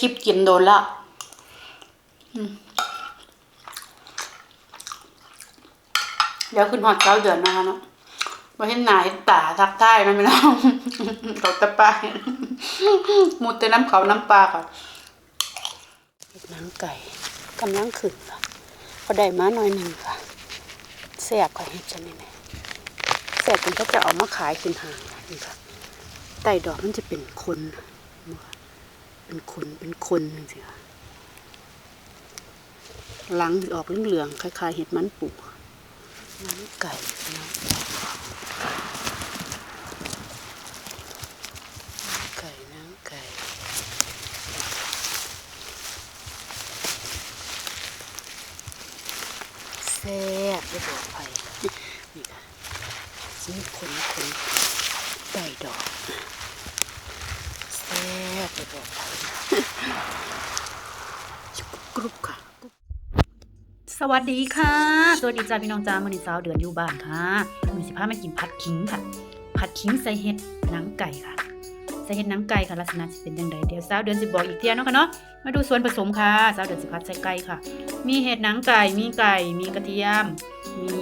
คลิปกินโดนละเดี๋ยวขึ้นหอดเก้าเดือนนะคะเนาะมาเห็นหนาเห็นตาทักทายนะไม่น้องเขาตะปาเห็นมุดแต่น้ำเขาน้ำปลาค่ะเห็ดนังไก่กำลังขึ้นค่ะพอได้มาหน่อยหนึ่งค่ะแซ่บค่ะเห็ดชนิดนี้แซ่บจนเขาจะเอามาขายเป็นหางนี่ค่ะไต่ดอกมันจะเป็นคน เป็นคนเป็นคนจริงๆค่ะหลังออกเหลืองๆคล้ายๆเห็ดมันปูหนังไก่นะไก่น้ำไก่แซ่บไปบอกไปนี่ค่ะชิ้นขนขนไก่ดอก กไปชุบกรุบค่ะ สวัสดีค่ะ สวัสดีจ้าพี่น้องจ้ามือนี้สาวเดือนอยู่บ้านค่ะมือสิพามากินผัดขิงค่ะ ผัดขิงใส่เห็ดหนังไก่ค่ะ ใส่เห็ดหนังไก่ค่ะลักษณะจะเป็นยังไงเดี๋ยวสาวเดือนสิบอกอีกเที่ยเนาะค่ะเนาะ มาดูส่วนผสมค่ะสาวเดือนสิพัดใส่ไก่ค่ะ มีเห็ดหนังไก่ มีไก่ มีกระเทียม มี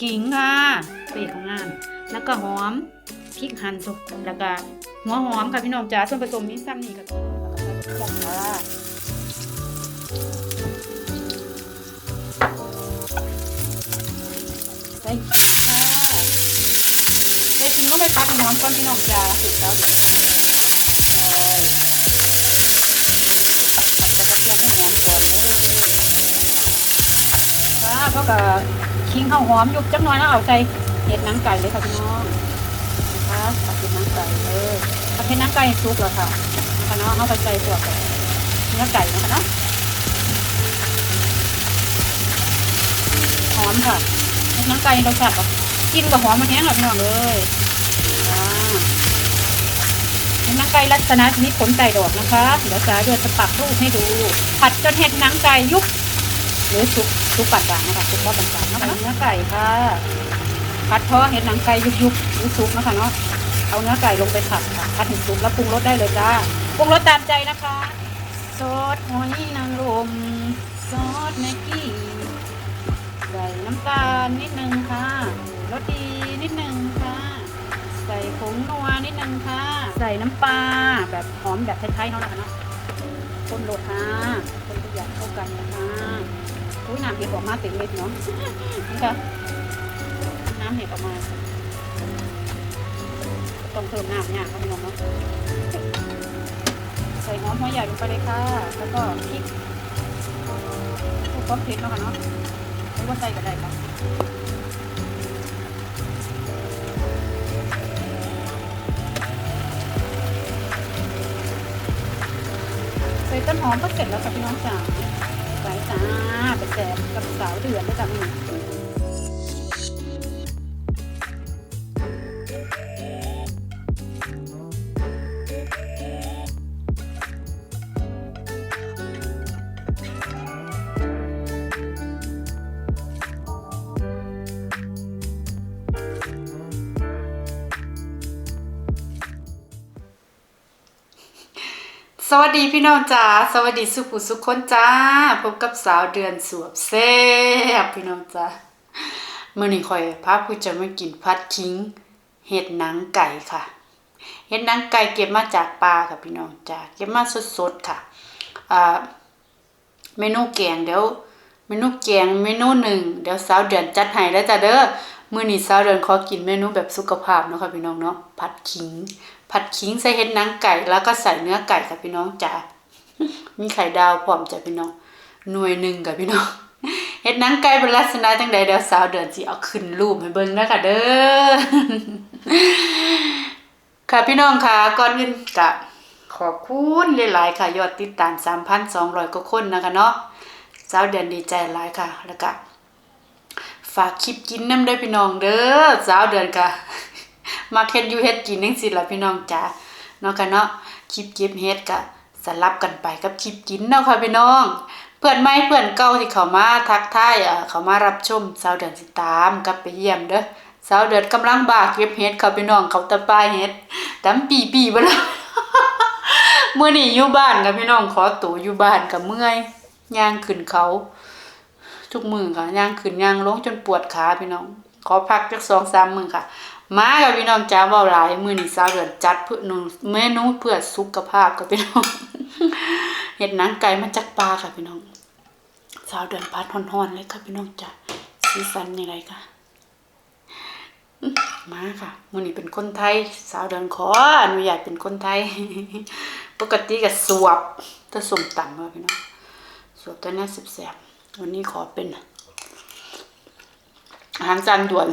ขิงค่ะเปรี้ยวของงาน แล้วก็หอมพริกหั่นสุกแล้วก็ หัวหอมค่ะพี่น้องจ้าส่วนผสมมีซ้ำนี่ก็แล้วก็ใส่เครื่องค่ะใส่ขิงค่ะใส่ขิงก็ไปพักน้ำก่อนพี่น้องจ้าสุดแล้วเดี๋ยวโอ้ยผัดกระเทียมให้หอมก่อนเลยค่ะเพราะกับขิงข้าวหอมยุบจักหน่อยแล้วเอาใส่เห็ดหนังไก่เลยค่ะพี่น้อง นะคะผัดเห็ดหนังไก่เลยผัดเห็ดหนังไก่สุกแล้วค่ะนะคะเนาะเอาไปใส่ตัวกับเนื้อไก่นะคะเนาะหอมค่ะน้ำไก่เราจับกับกินกับหอมมันแห้งแบบนี้เลยน้ำไก่ลักษณะชนิดขนไก่ดอกนะคะเดี๋ยวจะเดือจะปักรูปให้ดู ผัดจนเห็ดนังไก่ยุบหรือสุกสุกปานกลางนะคะสุกว่าปานกลางนะคะเนื้อไก่ค่ะ ผัดเพราะเห็ดหนังไก่ยุบยุบหรือสุกนะคะเนาะเอาเนื้อไก่ลงไปผัดค่ะผัดถึงสุกแล้วปรุงรสได้เลยจ้าปรุงรสตามใจนะคะซอสหอยนางรมซอสแม็กกี้ใส่น้ำตาลนิดนึงค่ะรสดีนิดนึงค่ะ ใส่ผงนัวนิดนึงค่ะ ใส่น้ำปลาแบบหอมแบบไทยๆเขานะคะเนาะคนโรดค่ะคนทุกอย่างเข้ากันนะคะอุ้ยน้ำเห็ดออกมาเต็มเลยเนาะนี่ค่ะน้ำเห็ดออกมาต้องเพิ่มน้ำเนี่ยค่ะพี่น้องเนาะใส่หอมหัวใหญ่ลงไปเลยค่ะ แล้วก็พริกพวกความเผ็ดเนาะค่ะเนาะหรือว่าใส่ก็ได้ค่ะใส่ต้นหอมก็เสร็จแล้วค่ะพี่น้องจ๋าใส่จ้าไปแจกกับสาวเดือดด้วยจ้ะนี่ สวัสดีพี่น้องจ๋าสวัสดีสุขุสุขคนจ้าพบกับสาวเดือนสวบแซ่บพี่น้องจ๋าเมื่อนี้คอยพาผู้จะมากินพัดคิงเห็ดหนังไก่ค่ะ เห็ดหนังไก่เก็บมาจากป่าค่ะพี่น้องจ๋าเก็บมาสดๆค่ะอ่าเมนูแกงเดี๋ยวเมนูแกงเมนูหนึ่งเดี๋ยวสาวเดือนจัดให้แล้วจ้ะเด้อ มื้อนี้สาวเดือนขอกินเมนูแบบสุขภาพเนาะค่ะพี่น้องเนาะผัดขิง ผัดขิงใส่เห็ดนังไก่ แล้วก็ใส่เนื้อไก่ค่ะพี่น้องจ้ามีไข่ดาวพร้อมจ้ะพี่น้อง หน่วยหนึ่งกับพี่น้องเห็ดนังไก่เป็นลักษณะจังใดเดี๋ยวสาวเดือนสิเอาขึ้นรูปให้เบิ่งนะคะเด้อค่ะพี่น้องค่ะก่อนอื่นกะขอบคุณหลายๆค่ะยอดติดตาม 3,200กว่าคนนะคะเนาะสาวเดือนดีใจหลายค่ะ แล้วก็ ฝากคลิปกินน้ำเด้พี่น้องเด้อสาวเดือนกะมาเฮ็ดอยู่เฮ็ดกินจังซี่ล่ะพี่น้องจ๋าเนาะค่ะเนาะคลิปเก็บเฮ็ดก็สลับกันไปกับคลิปกินเนาะค่ะพี่น้อง เพื่อนใหม่เพื่อนเก่าที่เขามาทักทายเอ่อเขามารับชมสาวเดือนสิตามกลับไปเยี่ยมเด้อสาวเดือนกำลังบ้าเก็บเฮ็ดค่ะพี่น้องเขาตะปายเฮ็ดดำปีปีๆบ่ล่ะมื่อนี้อยู่บ้านกับพี่น้องขอตัวอยู่บ้านกับเมื่อยย่างขึ้นเขา ทุกมือค่ะย่างขึ้นย่างลงจนปวดขาพี่น้อง ขอพักจักสองสามมือค่ะ มากับพี่น้องจ้าเบาหลายมือนี้สาวเดือนจัดเพื่อนูเมนูเพื่อสุขภาพกับพี่น้องเห็ดหนังไก่มาจากปลาค่ะพี่น้องสาวเดือนพัดฮ้อนๆเลยค่ะพี่น้องจ้าสีสันนี่ไรค่ะมาค่ะมือนี้เป็นคนไทย สาวเดินขออนุญาตเป็นคนไทย ปกติก็สวบถ้าสมต่ำว่าพี่น้องสวบตัวนี้สิบแสบ วันนี้ขอเป็น อาหารจานด่วน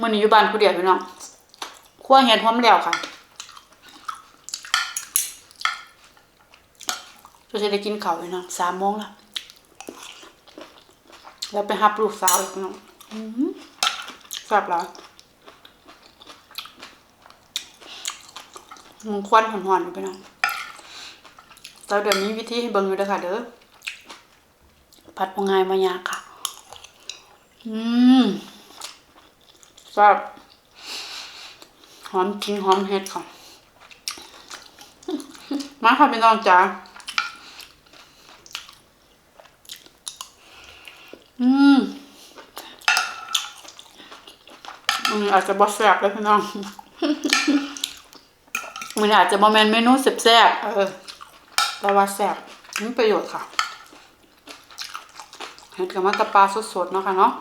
มือนี้อยู่บ้านผู้เดียวพี่น้องคั่วเห็ดหอมแล้วค่ะจะได้กินข้าวพี่น้องสามโมงแล้วแล้วไปหับลูกสาวอีกน้องแซ่บแล้วมันควันหอนๆอยู่ไปน้อง แต่เดี๋ยวมีวิธีให้เบิ่งอยู่เด้อค่ะเด้อผัดปงายมายากค่ะ อืมแซ่บหอมจริงหอมเห็ดค่ะ มาค่ะพี่น้องจ๋าอืมอืมอาจจะบอสแซบแล้วพี่น้อง มันอาจจะบอแมนเมนูแซ่บๆเออ แต่ว่าแซ่บมีประโยชน์ค่ะเห็ดกับมัตตะปลาสดๆเนาะค่ะเนาะ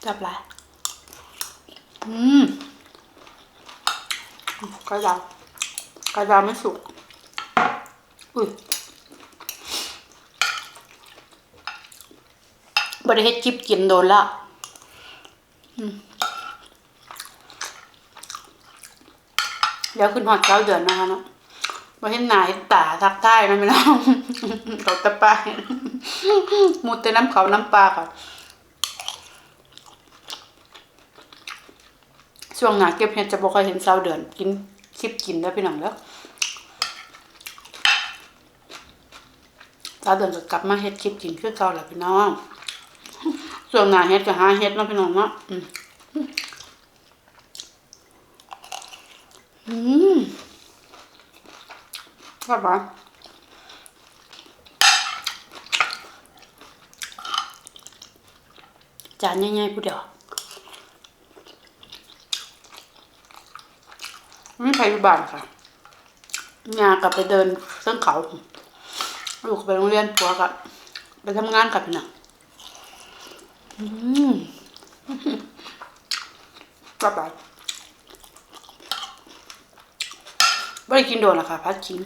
แซ่บหลยอืมกระดาวกระดาวไม่สุก อุ้ยบริเฮ็ดคลิปกินโดนละอืม เดี๋ยวขึ้นหอดเก้าเดือนนะคะเนาะมาเห็นหนาเห็นตาทักทายนะไม่น้องตกตะปามุดแต่น้ำเขาน้ำปลาค่ะช่วงหนาเก็บเห็ดจะบอกเคยเห็นเศร้าเดือนกินคลิปกินแล้วพี่น้องแล้วเศร้าเดือนก็กลับมาเฮ็ดคลิปกินคือเก่าแหละพี่น้องส่วนหนาเฮ็ดก็หาเฮ็ดเนาะพี่น้องเนาะ อืมอืมครับปะจานใหญ่ๆผู้เดียวไม่ไปอยู่บ้านค่ะงากลับไปเดินเส้นเขาลูกไปโรงเรียนผัวกับไปทำงานกับพี่น้องอืมกลับไป ไม่ได้กินโดนหรอกค่ะพัดชิ้น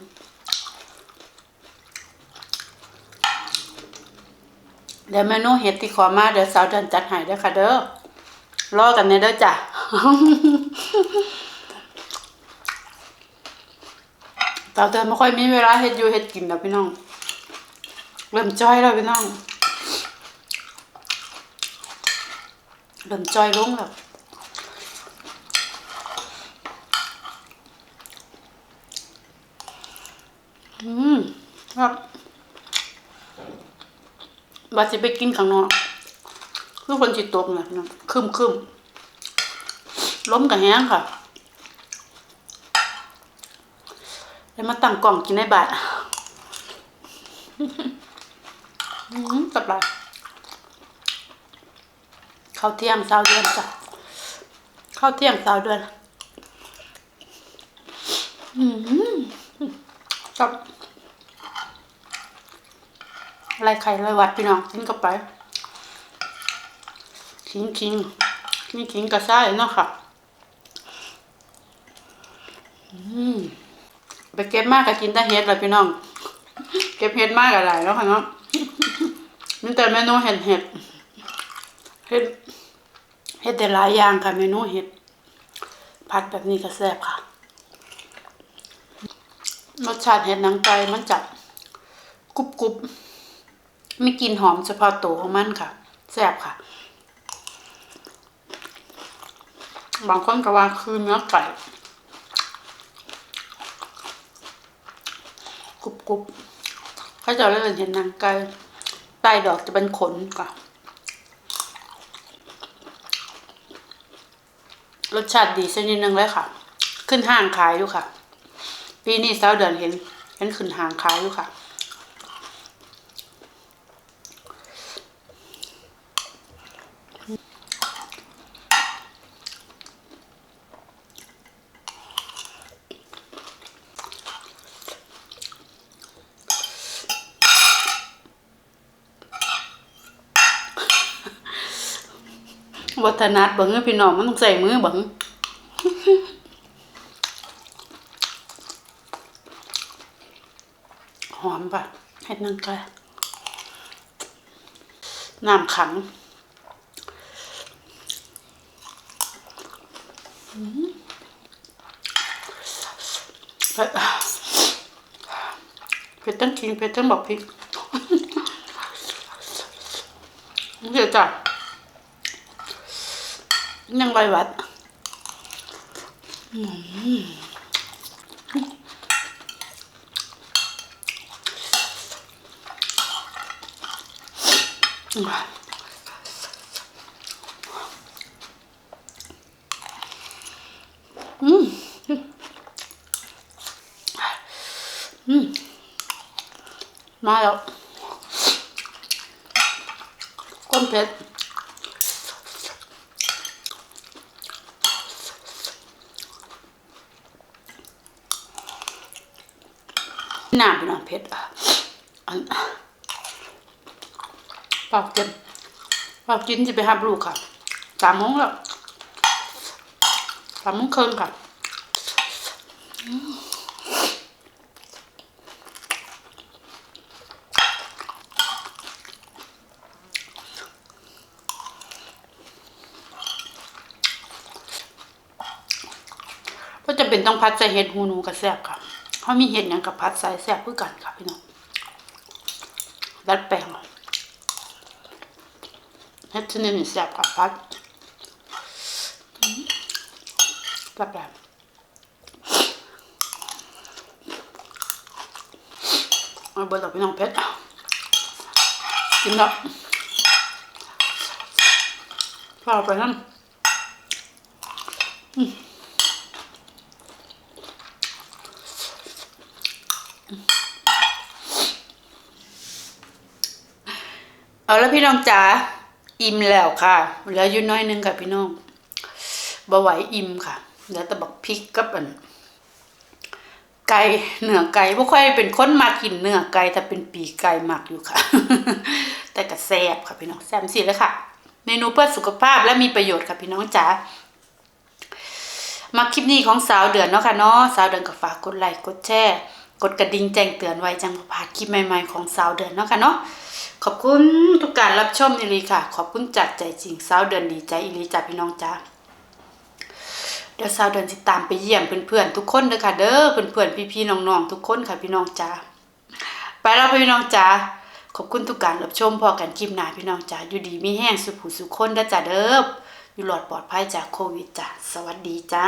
เดี๋ยวเมนูเห็ดที่ขอมาเดี๋ยวสาวเดินจัดให้เด้อค่ะเด้อรอกันเนี่ยเด้อจ้ะสาวเดินไม่ค่อยมีเวลาเห็ดอยู่เห็ดกินแล้วพี่น้อง เริ่มจ้อยแล้วพี่น้อง เริ่มจอยลงแล้ว อืม ครับว่าจะไปกินข้างนอกคือคนจิตตกเนี่ยคืมคืมล้มกับแห้งค่ะแล้วมาตั้งกล่องกินในบาทอืมตับลายข้าวเที่ยงสาวเดือนจ้ะข้าวเที่ยงสาวเดือน อืมจับ ไรไข่อะไรวัดพี่น้องกินกับไปขิงขิงนี่ขิงกระซ้ายเนาะค่ะอืมไปเก็บมากก็กินแต่เฮ็ดเลยพี่น้อง เก็บเฮ็ดมากอะไรแล้วค่ะเนาะมีแต่เมนูเห็ดเห็ดเห็ดเฮ็ดได้หลายอย่างค่ะเมนูเฮ็ดผัดแบบนี้ก็แซ่บค่ะรสชาติเห็ดหนังไก่มันจัดกรุบกรุบ ม่กลินหอมเฉพาะตัวของมันค่ะแซ่บค่ะ บางคนก็ว่าคือเนื้อไก่กรุบกรุบเขาจะเรียกเห็ดหนังไก่ใต้ดอกจะเป็นขนค่ะ รสชาติดีสักนิดนึงเลยค่ะ ขึ้นห้างขายอยู่ค่ะ ปีนี้สาวเดือนเห็นเห็นขึ้นห้างขายอยู่ค่ะ วัฒนัดบังเอ้พี่น้องมันต้องใส่มือบังหอมปะเห็ดนังก่น้ำขังเผ็ดตั้งกินเผ็ดตั้งบอกพริกเดี๋ยวจ้ะ ยังใบหวัดอืมอืมอืมมาแล้วก้นเผ็ด น้ำพี่น้องเผ็ดอะอันปล่ากินปล่ากินจะไปหาลูกค่ะสามโมงแล้วสามโมงครึ่งค่ะก็จะเป็นต้องพัดใส่เห็ดหูหนูกับแซ่บค่ะ เขามีเห็ดหยังกับพัดใส่แซ่บเพื่อกันค่ะพี่น้องดัดแปลงเห็ดชนิดนี้แซ่บกับพัดดัดแปลงเอาเบอร์ต่อพี่น้องเพชรกินแล้วพาไปนั่น เอาแล้วพี่น้องจ๋าอิ่มแล้วค่ะเหลืออยู่น้อยหนึงค่ะพี่น้องบะไหวอิ่มค่ะเหลือแต่บักพริกกับอันไก่เนื้อไก่บ่ค่อยเป็นคนมากินเนื้อไก่แต่เป็นปีกไก่หมักอยู่ค่ะ แต่ก็แซ่บค่ะพี่น้องแซ่บสิเลยค่ะเมนูเพื่อสุขภาพและมีประโยชน์ค่ะพี่น้องจ๋ามาคลิปนี้ของสาวเดือนเนาะค่ะเนาะสาวเดือนก็ฝากกดไลค์กดแชร์ กดกระดิ่งแจ้งเตือนไว้จังบ่าดคลิปใหม่ๆของสาวเดือนเนาะค่ะเนาะขอบคุณทุกการรับชมอีหลีค่ะ ขอบคุณจากใจจริงสาวเดือนดีใจอีหลีจากพี่น้องจ้าเดี๋ยวสาวเดือนสิดตามไปเยี่ยมเพื่อนๆทุกคนเด้อค่ะ เด้อเพื่อนๆพี่ๆน้องๆทุกคนค่ะพี่น้องจ้าไปแล้วพี่น้องจ้าขอบคุณทุกการรับชมพอกันคลิปหน้าพี่น้องจ้าอยู่ดีมีแห้งสุขสุขคนเด้อจ้าเด้ออยู่หลอดปลอดภัยจากโควิดจ้าสวัสดีจ้า